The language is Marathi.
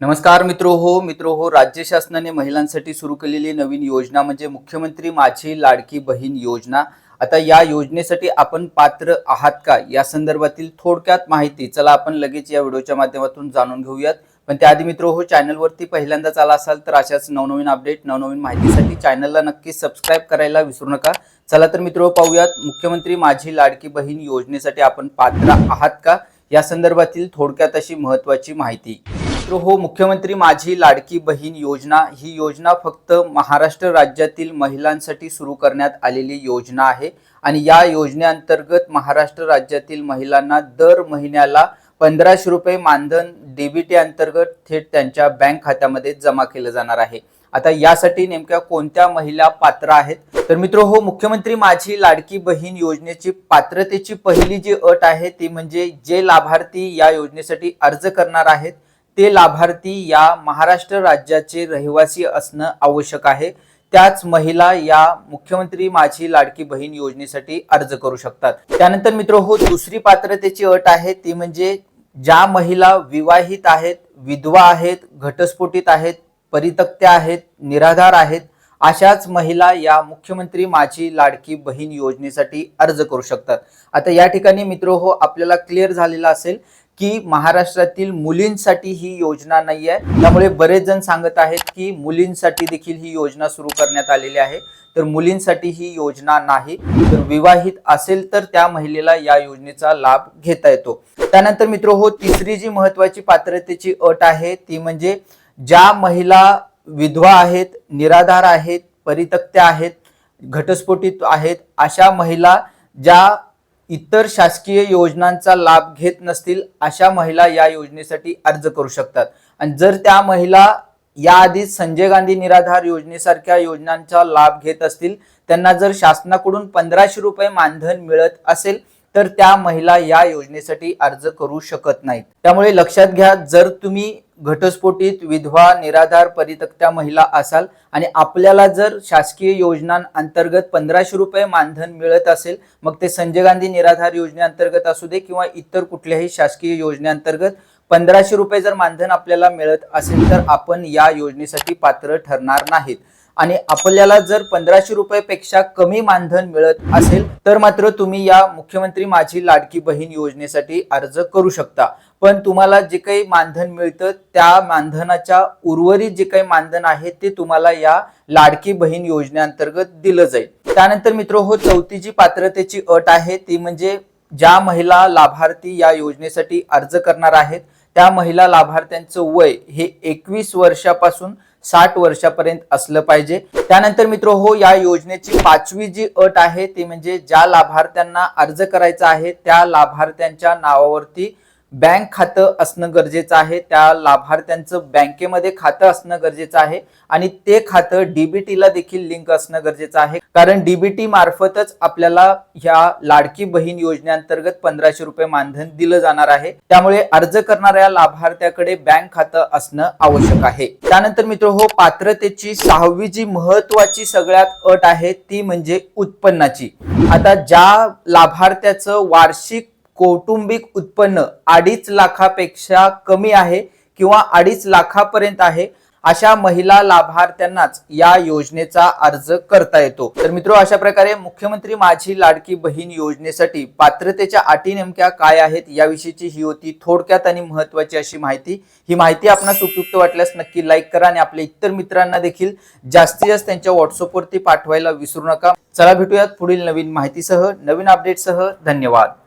नमस्कार मित्रो हो मित्रो हो राज्य शासनाने महिलांसाठी सुरू केलेली नवीन योजना म्हणजे मुख्यमंत्री माझी लाडकी बहीण योजना. आता या योजनेसाठी आपण पात्र आहात का? या संदर्भातील थोडक्यात माहिती चला आपण लगेच या व्हिडिओच्या माध्यमातून जाणून घेऊयात. पण त्याआधी मित्रो हो चॅनलवरती पहिल्यांदाच आला असाल तर अशाच नवनवीन अपडेट नवनवीन माहितीसाठी चॅनलला नक्की सबस्क्राईब करायला विसरू नका. चला तर मित्रो हो, पाहूयात मुख्यमंत्री माझी लाडकी बहीण योजनेसाठी आपण पात्र आहात का? या संदर्भातील थोडक्यात अशी महत्वाची माहिती. मित्र हो मुख्यमंत्री माझी लाडकी बहीण योजना ही योजना फक्त महाराष्ट्र राज्यातील महिलांसाठी सुरू करण्यात आलेली योजना आहे आणि या योजनेअंतर्गत महाराष्ट्र राज्यातील महिलांना दर महिन्याला पंधराशे रुपये मानधन डीबीटी अंतर्गत थेट त्यांच्या बँक खात्यामध्ये जमा केलं जाणार आहे. आता यासाठी नेमक्या कोणत्या महिला पात्र आहेत? तर मित्र हो मुख्यमंत्री माझी लाडकी बहीण योजनेची पात्रतेची पहिली जी अट आहे ती म्हणजे जे लाभार्थी या योजनेसाठी अर्ज करणार आहेत ते लाभार्थी या महाराष्ट्र राज्याचे रहिवासी असणं आवश्यक आहे. त्याच महिला या मुख्यमंत्री माझी लाडकी बहीण योजनेसाठी अर्ज करू शकतात. त्यानंतर मित्र हो दुसरी पात्रतेची अट आहे ती म्हणजे ज्या महिला विवाहित आहेत विधवा आहेत घटस्फोटित आहेत परितक्त्या आहेत निराधार आहेत अशाच महिला या मुख्यमंत्री माझी लाडकी बहीण योजनेसाठी अर्ज करू शकतात. आता या ठिकाणी मित्र हो आपल्याला क्लिअर झालेला असेल की महाराष्ट्रातील मुलींसाठी ही योजना नाही आहे त्यामुळे बरेच जण सांगत आहेत की मुलींसाठी देखील ही योजना सुरू करण्यात आलेली आहे. तर मुलींसाठी ही योजना नाही. तर विवाहित असेल तर त्या महिलेला या योजनेचा लाभ घेता येतो. त्यानंतर मित्र हो तिसरी जी महत्वाची पात्रतेची अट आहे ती म्हणजे ज्या महिला विधवा आहेत निराधार आहेत परितक्त्या आहेत घटस्फोटित आहेत अशा महिला ज्या इतर शासकीय योजनांचा लाभ घेत नसतील अशा महिला या योजनेसाठी अर्ज करू शकतात. आणि जर त्या महिला याआधीच संजय गांधी निराधार योजनेसारख्या योजनांचा लाभ घेत असतील त्यांना जर शासनाकडून पंधराशे रुपये मानधन मिळत असेल तर त्या महिला या योजनेसाठी अर्ज करू शकत नाहीत. त्यामुळे लक्षात घ्या जर तुम्ही घटस्फोटीत विधवा निराधार परितक्त्या महिला असाल आणि आपल्याला जर शासकीय योजनांअंतर्गत पंधराशे रुपये मानधन मिळत असेल मग ते संजय गांधी निराधार योजनेअंतर्गत असू दे किंवा इतर कुठल्याही शासकीय योजनेअंतर्गत पंधराशे रुपये जर मानधन आपल्याला मिळत असेल तर आपण या योजनेसाठी पात्र ठरणार नाहीत. आणि आपल्याला जर पंधराशे रुपयापेक्षा कमी मानधन मिळत असेल तर मात्र तुम्ही या मुख्यमंत्री माझी लाडकी बहीण योजनेसाठी अर्ज करू शकता. पण तुम्हाला जे काही मानधन मिळतं त्या मानधनाच्या उर्वरित जे काही मानधन आहे ते तुम्हाला या लाडकी बहीण योजनेअंतर्गत दिलं जाईल. त्यानंतर मित्र हो चौथी जी पात्रतेची अट आहे ती म्हणजे ज्या महिला लाभार्थी या योजनेसाठी अर्ज करणार आहेत त्या महिला लाभार्थ्यांचं वय हे एकवीस वर्षापासून साठ वर्षापर्यंत असलं पाहिजे. त्यानंतर मित्र हो या योजनेची पाचवी जी अट आहे ती म्हणजे ज्या लाभार्थ्यांना अर्ज करायचा आहे त्या लाभार्थ्यांच्या नावावरती बँक खातं असणं गरजेचं आहे. त्या लाभार्थ्यांचं बँकेमध्ये खातं असणं गरजेचं आहे आणि ते खातं डीबीटीला देखील लिंक असणं गरजेचं आहे. कारण डीबीटी मार्फतच आपल्याला ह्या लाडकी बहीण योजनेअंतर्गत पंधराशे रुपये मानधन दिलं जाणार आहे. त्यामुळे अर्ज करणाऱ्या लाभार्थ्याकडे बँक खातं असणं आवश्यक आहे. त्यानंतर मित्र हो पात्रतेची सहावी जी महत्वाची सगळ्यात अट आहे ती म्हणजे उत्पन्नाची. आता ज्या लाभार्थ्याचं वार्षिक कौटुंबिक उत्पन्न अडीच लाखापेक्षा कमी आहे किंवा अडीच लाखापर्यंत आहे अशा महिला लाभार्थ्यांनाच या योजनेचा अर्ज करता येतो. तर मित्र अशा प्रकारे मुख्यमंत्री माझी लाडकी बहीण योजनेसाठी पात्रतेच्या अटी नेमक्या काय आहेत याविषयीची ही होती थोडक्यात आणि महत्वाची अशी माहिती. ही माहिती आपणास उपयुक्त वाटल्यास नक्की लाईक करा आणि आपल्या इतर मित्रांना देखील जास्तीत जास्त त्यांच्या व्हॉट्सअपवरती पाठवायला विसरू नका. चला भेटूयात पुढील नवीन माहितीसह नवीन अपडेटसह धन्यवाद.